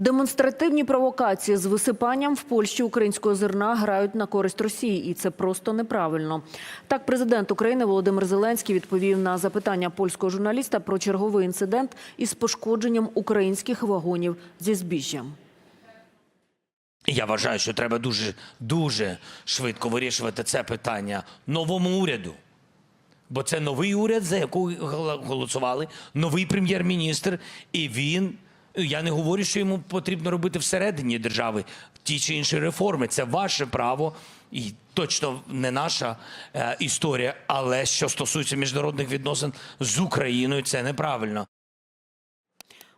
Демонстративні провокації з висипанням в Польщі українського зерна грають на користь Росії, і це просто неправильно. Так, президент України Володимир Зеленський відповів на запитання польського журналіста про черговий інцидент із пошкодженням українських вагонів зі збіжжям. Я вважаю, що треба дуже дуже швидко вирішувати це питання новому уряду. Бо це новий уряд, за який голосували, новий прем'єр-міністр, і він. Я не говорю, що йому потрібно робити всередині держави ті чи інші реформи. Це ваше право і точно не наша е, історія. Але що стосується міжнародних відносин з Україною, це неправильно.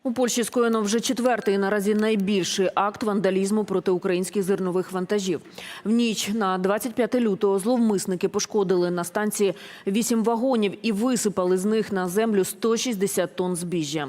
У Польщі скоєно вже четвертий наразі найбільший акт вандалізму проти українських зернових вантажів. В ніч на 25 лютого зловмисники пошкодили на станції вісім вагонів і висипали з них на землю 160 тонн збіжжя.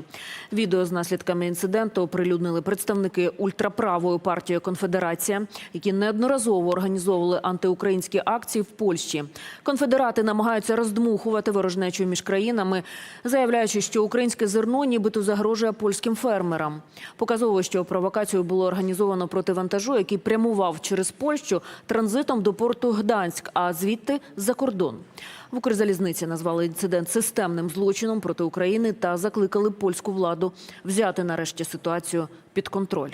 Відео з наслідками інциденту оприлюднили представники ультраправої партії Конфедерація, які неодноразово організовували антиукраїнські акції в Польщі. Конфедерати намагаються роздмухувати ворожнечу між країнами, заявляючи, що українське зерно нібито загрожує польським фермерам. Показово, що провокацію було організовано проти вантажу, який прямував через Польщу транзитом до порту Гданськ, а звідти за кордон. В Укрзалізниці назвали інцидент системним злочином проти України та закликали польську владу взяти нарешті ситуацію під контроль.